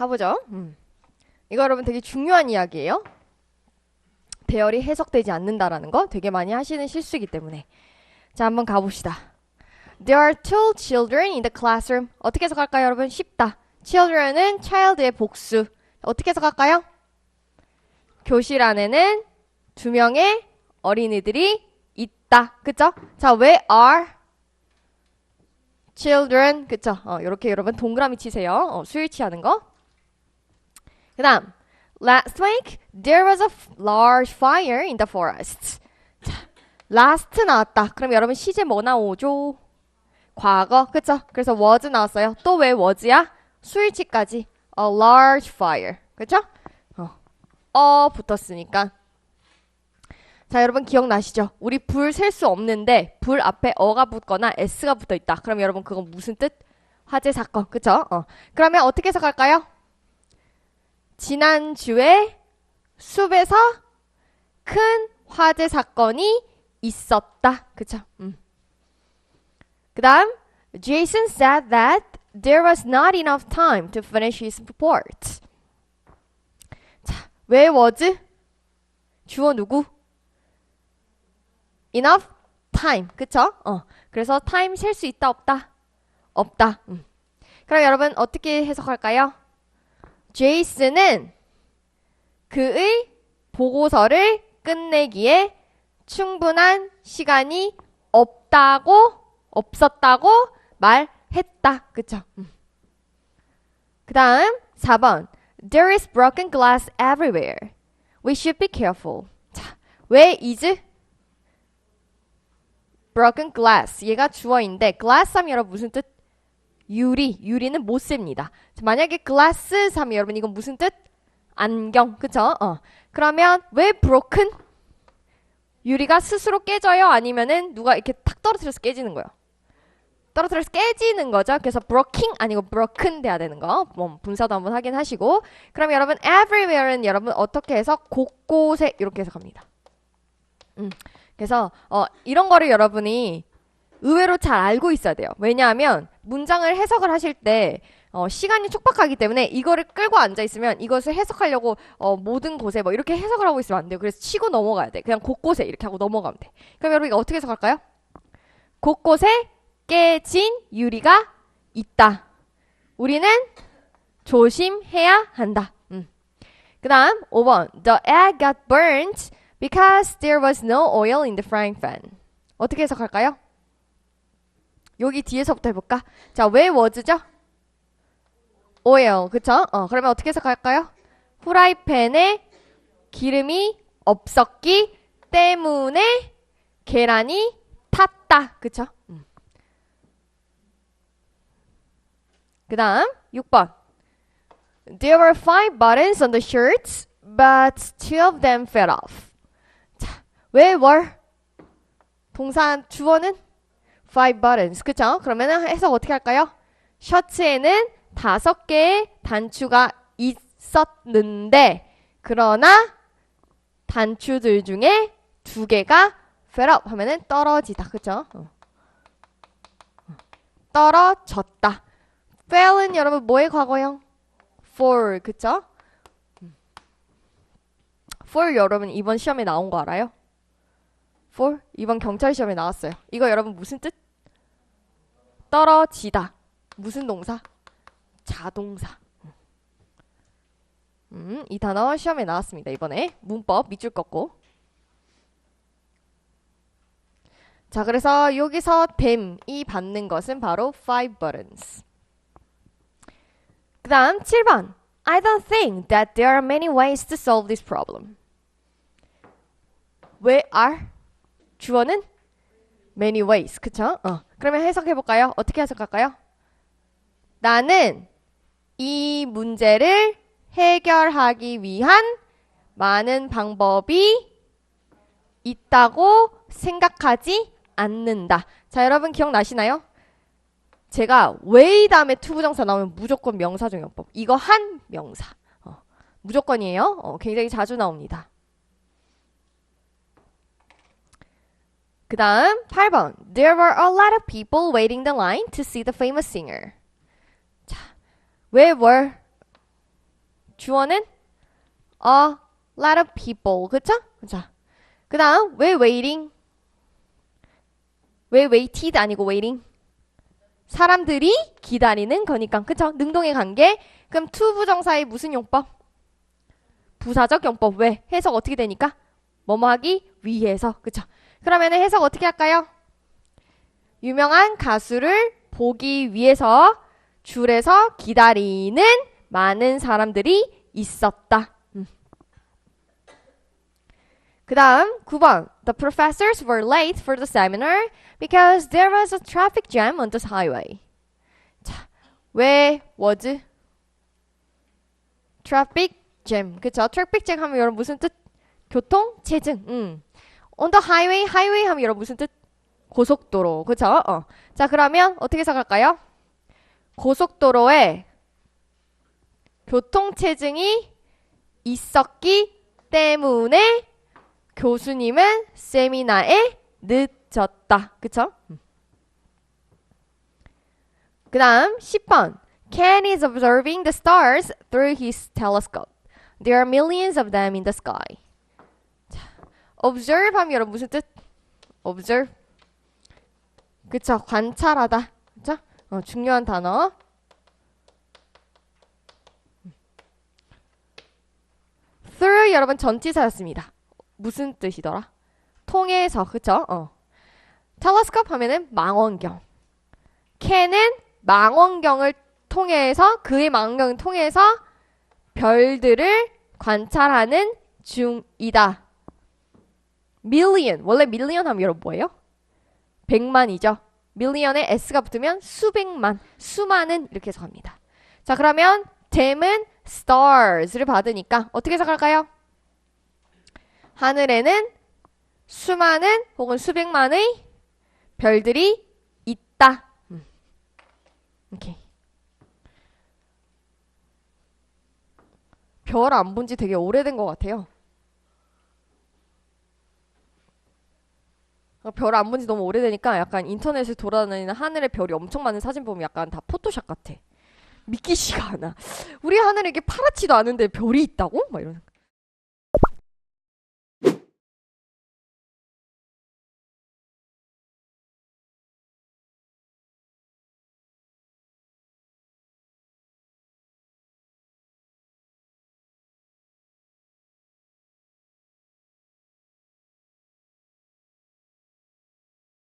가보죠. 음. 이거 여러분 되게 중요한 이야기예요. 배열이 해석되지 않는다라는 거 되게 많이 하시는 실수이기 때문에. 자, 한번 가봅시다. There are two children in the classroom. 어떻게 해석할까요, 여러분? 쉽다. children은 child의 복수. 어떻게 해석할까요? 교실 안에는 두 명의 어린이들이 있다. 그쵸? 자, where are children? 그쵸? 어, 이렇게 여러분 동그라미 치세요. 어, 수일치하는 거. 그 다음, last week there was a large fire in the forest. 자, last 나왔다. 그럼 여러분 시제 뭐 나오죠? 과거, 그쵸? 그래서 was 나왔어요. 또 왜 was야? 수일치까지 a large fire, 그쵸? 어, 어 붙었으니까. 자, 여러분 기억나시죠? 우리 불 셀 수 없는데 불 앞에 어가 붙거나 s가 붙어 있다. 그럼 여러분 그건 무슨 뜻? 화재 사건, 그쵸? 어. 그러면 어떻게 해석할까요? 지난주에 숲에서 큰 화재 사건이 있었다. 그쵸? 음. 그 다음, Jason said that there was not enough time to finish his report. 자, 왜 was? 주어 누구? enough time. 그쵸? 어. 그래서 time 셀 수 있다, 없다? 없다. 음. 그럼 여러분 어떻게 해석할까요? 제이슨은 그의 보고서를 끝내기에 충분한 시간이 없다고 없었다고 말했다. 그쵸? 음. 그 다음 4번 There is broken glass everywhere. We should be careful. 자, 왜 is? broken glass. 얘가 주어인데 glass 하면 여러분 무슨 뜻? 유리. 유리는 못 셉니다. 자, 만약에 glass 하면 여러분 이건 무슨 뜻? 안경. 그쵸? 어. 그러면 왜 broken? 유리가 스스로 깨져요? 아니면은 누가 이렇게 탁 떨어뜨려서 깨지는 거예요? 떨어뜨려서 깨지는 거죠. 그래서 broken 아니고 broken 돼야 되는 거. 뭐 분사도 한번 확인하시고. 그럼 여러분 everywhere는 여러분 어떻게 해서 곳곳에 이렇게 해석합니다. 음. 그래서 어 이런 거를 여러분이 의외로 잘 알고 있어야 돼요. 왜냐하면 문장을 해석을 하실 때 어, 시간이 촉박하기 때문에 이거를 끌고 앉아 있으면 이것을 해석하려고 어, 모든 곳에 뭐 이렇게 해석을 하고 있으면 안 돼요. 그래서 치고 넘어가야 돼. 그냥 곳곳에 이렇게 하고 넘어가면 돼. 그럼 여러분 이거 어떻게 해석할까요? 곳곳에 깨진 유리가 있다. 우리는 조심해야 한다. 음. 그 다음 5번 The egg got burnt because there was no oil in the frying pan. 어떻게 해석할까요? 여기 뒤에서부터 해볼까? 자, 왜 was죠? oil, 그쵸? 어, 그러면 어떻게 해석할까요? 후라이팬에 기름이 없었기 때문에 계란이 탔다. 그쵸? 음. 그 다음 6번 There were five buttons on the shirts, but two of them fell off. 자, 왜 were? 동사 주어는 five buttons. 그쵸? 그러면 해석 어떻게 할까요? 셔츠에는 다섯 개의 단추가 있었는데, 그러나 단추들 중에 두 개가 fell off 하면은 떨어지다. 그쵸? 어. 떨어졌다. fell은 여러분 뭐의 과거형? fall. 그쵸? 음. fall 여러분 이번 시험에 나온 거 알아요? for 이번 경찰 시험에 나왔어요. 이거 여러분 무슨 뜻? 떨어지다. 무슨 동사? 자동사. 음, 이 단어 시험에 나왔습니다. 이번에 문법 밑줄 꺾고. 자, 그래서 여기서 댐이 받는 것은 바로 five buttons. 그 다음 7번. I don't think that there are many ways to solve this problem. Where are? 주어는 many ways. 그쵸? 어. 그러면 해석해 볼까요? 어떻게 해석할까요? 나는 이 문제를 해결하기 위한 많은 방법이 있다고 생각하지 않는다. 자, 여러분 기억나시나요? 제가 way 다음에 투부정사 나오면 무조건 명사종용법. 이거 한 명사. 어, 무조건이에요. 어, 굉장히 자주 나옵니다. 그 다음 8번 There were a lot of people waiting the line to see the famous singer. 자, where were 주어는 a lot of people. 그쵸? 자, 그 다음, 왜 waiting? 왜 waited 아니고 waiting? 사람들이 기다리는 거니까. 그쵸? 능동의 관계. 그럼 to 부정사의 무슨 용법? 부사적 용법. 왜? 해석 어떻게 되니까? 뭐뭐 하기 위해서. 그쵸? 그러면은 해석 어떻게 할까요? 유명한 가수를 보기 위해서 줄에서 기다리는 많은 사람들이 있었다. 음. 그 다음 9번 The professors were late for the seminar because there was a traffic jam on the highway. 자, 왜 was? traffic jam. 그쵸? traffic jam 하면 여러분 무슨 뜻? 교통 체증. 음. On the highway, highway 하면 여러분 무슨 뜻? 고속도로. 그쵸? 어. 자, 그러면 어떻게 생각할까요? 고속도로에 교통체증이 있었기 때문에 교수님은 세미나에 늦었다. 그쵸? 그 다음 10번 Ken is observing the stars through his telescope. There are millions of them in the sky. 자, observe 하면 여러분 무슨 뜻? observe. 그쵸? 관찰하다. 그쵸? 어, 중요한 단어. through 여러분 전치사였습니다. 무슨 뜻이더라? 통해서 그쵸? 어. telescope 하면은 망원경. 캔은 망원경을 통해서 그의 망원경을 통해서 별들을 관찰하는 중이다. Million 원래 million 하면 여러분 뭐예요? 백만이죠. million에 s가 붙으면 수백만, 수많은 이렇게 해석합니다. 자 그러면 댐은 stars를 받으니까 어떻게 해석할까요? 하늘에는 수많은 혹은 수백만의 별들이 있다. 음. 오케이. 별 안 본 지 되게 오래된 것 같아요. 별안 본 지 너무 오래되니까 약간 인터넷에 돌아다니는 하늘에 별이 엄청 많은 사진 보면 약간 다 포토샵 같아. 믿기지가 않아. 우리 하늘에 이게 파랗지도 않은데 별이 있다고? 막 이런.